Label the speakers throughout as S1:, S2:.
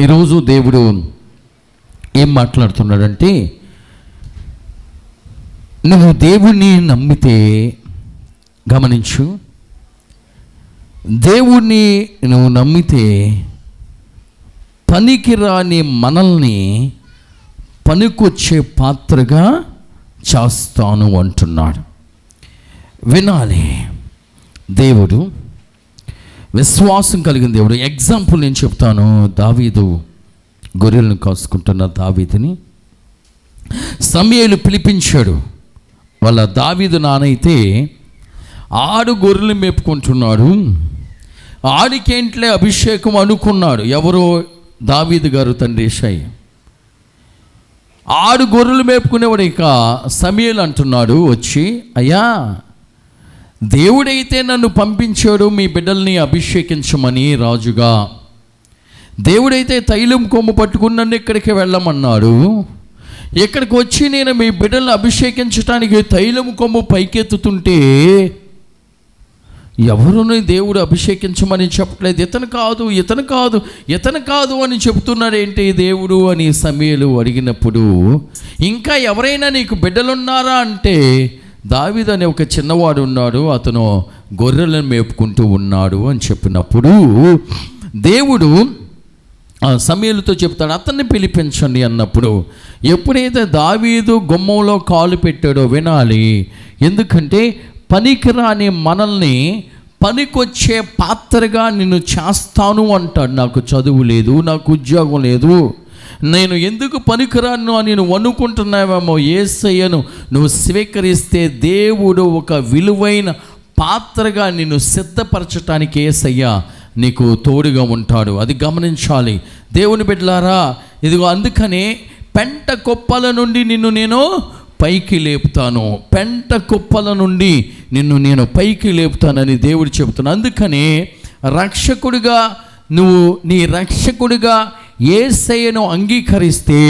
S1: ఈరోజు దేవుడు ఏం మాట్లాడుతున్నాడంటే నువ్వు దేవుణ్ణి నమ్మితే గమనించు. దేవుణ్ణి నువ్వు నమ్మితే పనికిరాని మనల్ని పనికొచ్చే పాత్రగా చేస్తాను అంటున్నాడు. వినాలి దేవుడు. విశ్వాసం కలిగిన దేవుడు. ఎగ్జాంపుల్ నేను చెప్తాను. దావీదు గొర్రెలను కాసుకుంటున్న దావీదిని. సమయలు పిలిపించాడు. వాళ్ళ దావీదు నానైతే ఆడు గొర్రెలు మేపుకుంటున్నాడు. ఆడికేంట్లే అభిషేకం అనుకున్నాడు. ఎవరో దావీదు గారు తండ్రి షై ఆడు గొర్రెలు మేపుకునేవాడు ఇక సమయలు అంటున్నాడు. వచ్చి అయ్యా దేవుడైతే నన్ను పంపించాడు మీ బిడ్డల్ని అభిషేకించమని రాజుగా. దేవుడైతే తైలం కొమ్ము పట్టుకుని నన్ను ఇక్కడికి వెళ్ళమన్నాడు. ఇక్కడికి వచ్చి నేను మీ బిడ్డల్ని అభిషేకించడానికి తైలం కొమ్ము పైకెత్తుతుంటే ఎవరుని దేవుడు అభిషేకించమని చెప్పట్లేదు? ఇతను కాదు ఇతను కాదు ఇతను కాదు అని చెప్తున్నాడు. ఏంటి దేవుడు అని సమయలు అడిగినప్పుడు ఇంకా ఎవరైనా నీకు బిడ్డలున్నారా అంటే దావీదు అనే ఒక చిన్నవాడు ఉన్నాడు. అతను గొర్రెలను మేపుకుంటూ ఉన్నాడు అని చెప్పినప్పుడు దేవుడు సమీలతో చెప్తాడు అతన్ని పిలిపించండి అన్నప్పుడు ఎప్పుడైతే దావీదు గుమ్మంలో కాలు పెట్టాడో వినాలి. ఎందుకంటే పనికిరాని మనల్ని పనికొచ్చే పాత్రగా నిన్ను చేస్తాను అంటాడు. నాకు చదువు లేదు నాకు ఉద్యోగం లేదు నేను ఎందుకు పనికిరాను అని నువ్వు అనుకుంటున్నావేమో ఏసయ్యను నువ్వు స్వీకరిస్తే దేవుడు ఒక విలువైన పాత్రగా నిన్ను సిద్ధపరచటానికి ఏసయ్య నీకు తోడుగా ఉంటాడు. అది గమనించాలి. దేవుని బిడ్డలారా ఇదిగో అందుకనే పెంట కుప్పల నుండి నిన్ను నేను పైకి లేపుతాను. పెంట కుప్పల నుండి నిన్ను నేను పైకి లేపుతానని దేవుడు చెబుతున్నాను అందుకనే రక్షకుడిగా నువ్వు నీ రక్షకుడిగా ఏసయ్యను అంగీకరిస్తే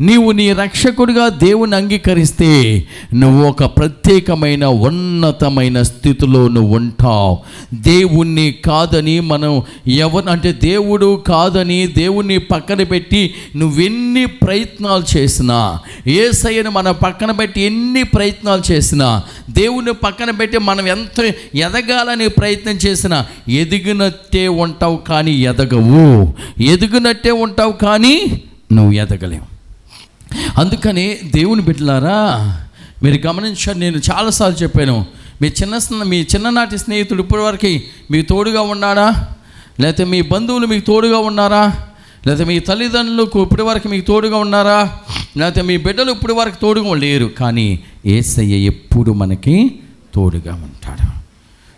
S1: నీవు నీ రక్షకుడిగా దేవుని అంగీకరిస్తే నువ్వు ఒక ప్రత్యేకమైన ఉన్నతమైన స్థితిలో నువ్వు ఉంటావు. దేవుణ్ణి కాదని మనం ఎవరు అంటే దేవుడు కాదని దేవుణ్ణి పక్కన పెట్టి నువ్వెన్ని ప్రయత్నాలు చేసినా ఏసయ్యను మనం పక్కన పెట్టి ఎన్ని ప్రయత్నాలు చేసినా దేవుని పక్కన పెట్టి మనం ఎంత ఎదగాలని ప్రయత్నం చేసినా ఎదిగినట్టే ఉంటావు కానీ ఎదగవు. ఎదిగినట్టే ఉంటావు కానీ నువ్వు ఎదగలేవు. అందుకని దేవుని బిడ్డలారా మీరు గమనించండి నేను చాలాసార్లు చెప్పాను మీ చిన్న మీ చిన్ననాటి స్నేహితుడు ఇప్పటివరకు మీకు తోడుగా ఉన్నాడా? లేకపోతే మీ బంధువులు మీకు తోడుగా ఉన్నారా? లేకపోతే మీ తల్లిదండ్రులకు ఇప్పటి వరకు మీకు తోడుగా ఉన్నారా? లేకపోతే మీ బిడ్డలు ఇప్పటి వరకు తోడుగా లేరు కానీ ఏసయ్య ఎప్పుడు మనకి తోడుగా ఉంటాడు.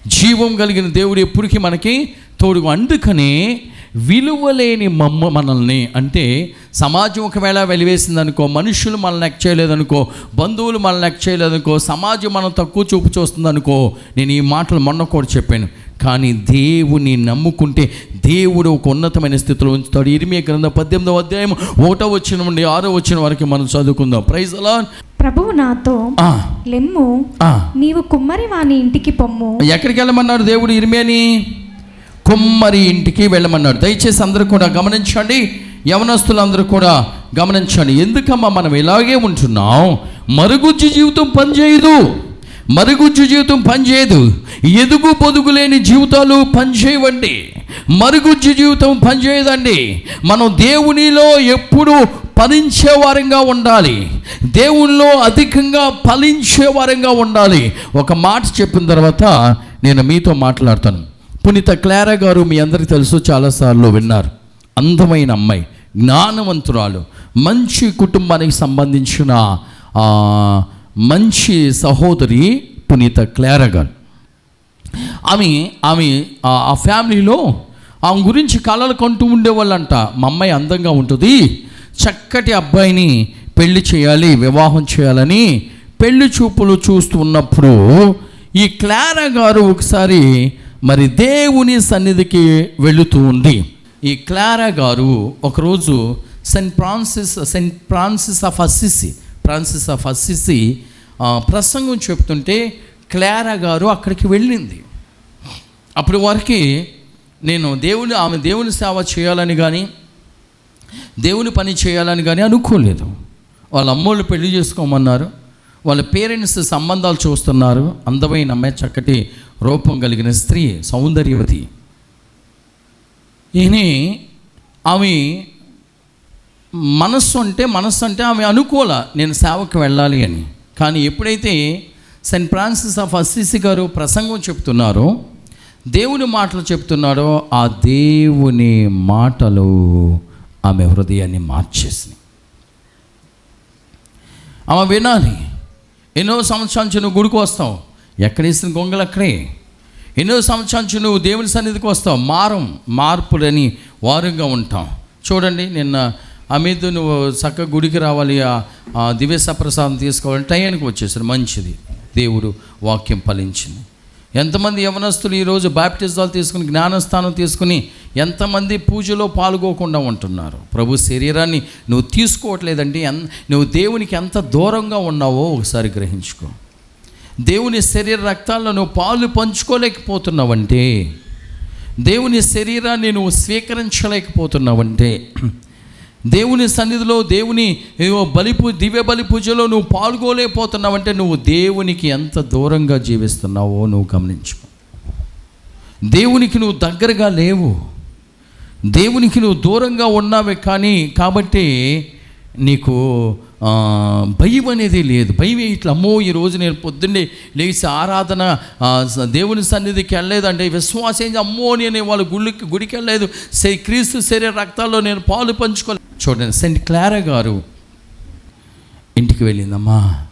S1: జీవం కలిగిన దేవుడు ఎప్పటికీ మనకి తోడుగా అందుకనే విలువలేని మమ్మ మనల్ని అంటే సమాజం ఒకవేళ వెలివేసింది అనుకో మనుషులు మనల్ని లెక్క చేయలేదనుకో బంధువులు మనల్ని లెక్క చేయలేదనుకో సమాజం మనం తక్కువ చూపు చూస్తుందనుకో నేను ఈ మాటలు మొన్న కూడా చెప్పాను. కానీ దేవుని నమ్ముకుంటే దేవుడు ఒక ఉన్నతమైన స్థితిలో ఉంచుతాడు. ఇరిమియ గ్రంథం పద్దెనిమిదవ అధ్యాయం ఒకటో వచ్చిన నుండి ఆరో వచ్చిన వరకు మనం చదువుకుందాం. ప్రైజ్ అలా
S2: ప్రభువు నాతో లెమ్ము నీవు కుమ్మరి వాని ఇంటికి పొమ్ము.
S1: ఎక్కడికి వెళ్ళమన్నాడు దేవుడు ఇరిమేని కుమ్మరి ఇంటికి వెళ్ళమన్నాడు. దయచేసి అందరూ కూడా గమనించండి. యవనస్తులందరూ కూడా గమనించండి. ఎందుకమ్మా మనం ఇలాగే ఉంటున్నాం? మరుగుజ్జు జీవితం పనిచేయదు. మరుగుజ్జు జీవితం పనిచేయదు. ఎదుగు పొదుగు లేని జీవితాలు పనిచేయవండి. మరుగుజ్జు జీవితం పనిచేయదండి. మనం దేవునిలో ఎప్పుడు ఫలించే వారంగా ఉండాలి. దేవునిలో అధికంగా ఫలించే వారంగా ఉండాలి. ఒక మాట చెప్పిన తర్వాత నేను మీతో మాట్లాడతాను. పునీత క్లారా గారు మీ అందరికీ తెలుసు చాలాసార్లు విన్నారు. అందమైన అమ్మాయి జ్ఞానవంతురాలు మంచి కుటుంబానికి సంబంధించిన మంచి సహోదరి పునీత క్లారా గారు. ఆమె ఆమె ఆ- ఆ ఫ్యామిలీలో ఆమె గురించి కళలు కంటూ ఉండేవాళ్ళంట. మా అమ్మాయి అందంగా ఉంటుంది. చక్కటి అబ్బాయిని పెళ్ళి చేయాలి వివాహం చేయాలని పెళ్ళి చూపులు చూస్తూ ఉన్నప్పుడు ఈ క్లారా గారు ఒకసారి మరి దేవుని సన్నిధికి వెళుతూ ఉంది. ఈ క్లారా గారు ఒకరోజు Saint Francis Saint Francis of Assisi Francis of Assisi ప్రసంగం చెప్తుంటే క్లారా గారు అక్కడికి వెళ్ళింది. అప్పుడు వరకు నేను దేవుని ఆమె దేవుని సేవ చేయాలని కానీ దేవుని పని చేయాలని కానీ అనుకోలేదు. వాళ్ళ అమ్మోళ్ళు పెళ్ళి చేసుకోమన్నారు. వాళ్ళ పేరెంట్స్ సంబంధాలు చూస్తున్నారు. అందమైన అమ్మాయి చక్కటి రూపం కలిగిన స్త్రీ సౌందర్యవతి. ఈయన ఆమె మనస్సు అంటే మనస్సు అంటే ఆమె అనుకోల నేను సేవకు వెళ్ళాలి అని. కానీ ఎప్పుడైతే సెయింట్ ఫ్రాన్సిస్ ఆఫ్ అసిసి గారు ప్రసంగం చెప్తున్నారో దేవుని మాటలు చెప్తున్నాడో ఆ దేవుని మాటలు ఆమె హృదయాన్ని మార్చేసినాయి. ఆమె వినాలి. ఎన్నో సంవత్సరాల నుంచి నువ్వు గుడికి వస్తావు. ఎక్కడేసిన గొంగలు అక్కడే? ఎన్నో సంవత్సరాల నుంచి నువ్వు దేవుని సన్నిధికి వస్తావు. మారం మార్పులని వారంగా ఉంటాం. చూడండి నిన్న అమిత్ నువ్వు చక్కగా గుడికి రావాలి ఆ- దివ్య సప్రసాదం తీసుకోవాలి టయానికి వచ్చేసారు. మంచిది. దేవుడు వాక్యం ఫలించింది. ఎంతమంది యవనస్తులు ఈరోజు బాప్టిజాలు తీసుకుని జ్ఞానస్థానం తీసుకుని ఎంతమంది పూజలో పాల్గొకుండా ఉంటున్నారు? ప్రభు శరీరాన్ని నువ్వు తీసుకోవట్లేదండి. ఎన్ నువ్వు దేవునికి ఎంత దూరంగా ఉన్నావో ఒకసారి గ్రహించుకో. దేవుని శరీర రక్తాల్లో నువ్వు పాలు పంచుకోలేకపోతున్నావంటే దేవుని శరీరాన్ని నువ్వు స్వీకరించలేకపోతున్నావంటే దేవుని సన్నిధిలో దేవుని ఏవో బలి పూ దివ్య బలి పూజలో నువ్వు పాల్గొలేకపోతున్నావంటే నువ్వు దేవునికి ఎంత దూరంగా జీవిస్తున్నావో నువ్వు గమనించుకో. దేవునికి నువ్వు దగ్గరగా లేవు. దేవునికి నువ్వు దూరంగా ఉన్నావే కానీ కాబట్టి నీకు భయం అనేది లేదు. భయం ఇట్లా అమ్మో ఈరోజు నేను పొద్దున్నే లేచి ఆరాధన దేవుని సన్నిధికి వెళ్ళలేదంటే విశ్వాసం ఏంటి? అమ్మో నేను వాళ్ళ గుడికి గుడికి వెళ్ళలేదు. క్రీస్తు శరీర రక్తాల్లో నేను పాలు పంచుకోలేదు చూడండి సెంట్ క్లారా గారు ఇంటికి వెళ్ళిందమ్మా.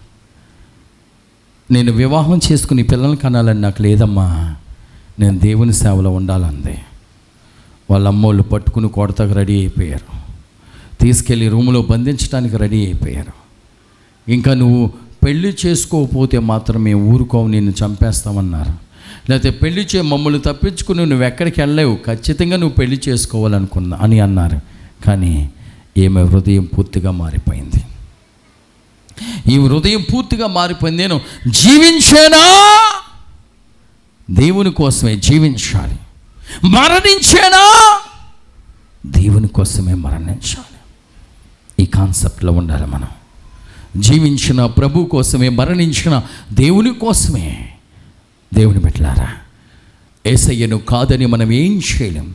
S1: నేను వివాహం చేసుకుని పిల్లల్ని కనాలని నాకు లేదమ్మా. నేను దేవుని సేవలో ఉండాలంది. వాళ్ళ అమ్మోళ్ళు పట్టుకుని కొడతకు రెడీ అయిపోయారు. తీసుకెళ్ళి రూములో బంధించడానికి రెడీ అయిపోయారు. ఇంకా నువ్వు పెళ్ళి చేసుకోకపోతే మాత్రం మేము ఊరుకోవు నిన్ను చంపేస్తామన్నారు. లేకపోతే పెళ్ళి చే మమ్మల్ని తప్పించుకుని నువ్వు ఎక్కడికి వెళ్ళలేవు ఖచ్చితంగా నువ్వు పెళ్ళి చేసుకోవాలనుకున్నా అని అన్నారు. కానీ ఈమె హృదయం పూర్తిగా మారిపోయింది. ఈ హృదయం పూర్తిగా మారిపోయింది. నేను జీవించేనా? దేవుని కోసమే జీవించాలి. మరణించేనా? దేవుని కోసమే మరణించాలి. కాన్సెప్ట్లో ఉండాలి మనం. జీవించిన ప్రభు కోసమే మరణించిన దేవుని కోసమే దేవుని పెట్టలారా ఏసయ్యను కాదని మనం ఏం చేయలేం.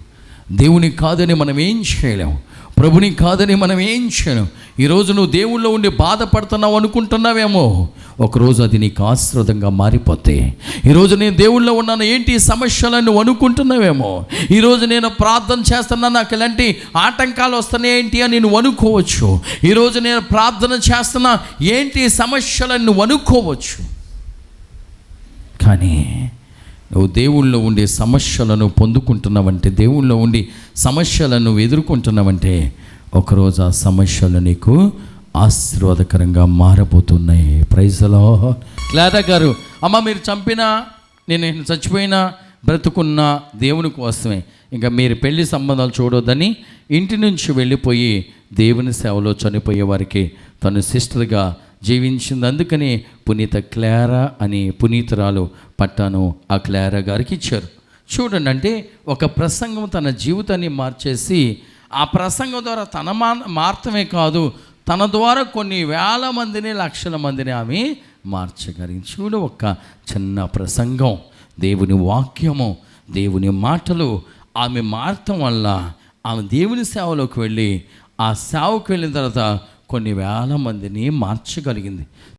S1: దేవుని కాదని మనం ఏం చేయలేం. ప్రభుని కాదని మనం ఏం చేయను? ఈరోజు నువ్వు దేవుళ్ళో ఉండి బాధపడుతున్నావు అనుకుంటున్నావేమో? ఒకరోజు అది నీకు ఆశ్రదంగా మారిపోతే. ఈరోజు నేను దేవుళ్ళో ఉన్నాను ఏంటి సమస్యలు సమస్యలను నువ్వు అనుకుంటున్నావేమో? ఈరోజు నేను ప్రార్థన చేస్తున్నా నాకు ఇలాంటి ఆటంకాలు వస్తున్నాయి ఏంటి అని నువ్వు అనుకోవచ్చు. ఈరోజు నేను ప్రార్థన చేస్తున్నా ఏంటి సమస్యలను నువ్వు అనుకోవచ్చు. కానీ నువ్వు దేవుళ్ళో ఉండే సమస్యలను పొందుకుంటున్నావంటే దేవుళ్ళో ఉండి సమస్యలను ఎదుర్కొంటున్నావంటే ఒకరోజు ఆ సమస్యలు నీకు ఆశీర్వాదకరంగా మారబోతున్నాయి. ప్రైజలో క్లాద గారు అమ్మ మీరు చంపినా నేను నేను చచ్చిపోయినా బ్రతుకున్నా దేవుని కోసమే. ఇంకా మీరు పెళ్ళి సంబంధాలు చూడొద్దని ఇంటి నుంచి వెళ్ళిపోయి దేవుని సేవలో చనిపోయే వారికి తను సిస్టర్గా జీవించింది. అందుకని పునీత క్లారా అని పునీతురాలు పట్టాను ఆ క్లారా గారికి ఇచ్చారు. చూడండి అంటే ఒక ప్రసంగం తన జీవితాన్ని మార్చేసి ఆ ప్రసంగం ద్వారా తన మా మార్తమే కాదు తన ద్వారా కొన్ని వేల మందిని లక్షల మందిని ఆమె మార్చగలిగింది. చూడు ఒక చిన్న ప్రసంగం. దేవుని వాక్యము దేవుని మాటలు ఆమె మారటం వల్ల ఆమె దేవుని సేవలోకి వెళ్ళి ఆ సేవకు వెళ్ళిన తర్వాత కొన్ని వేల మందిని మార్చగలిగింది.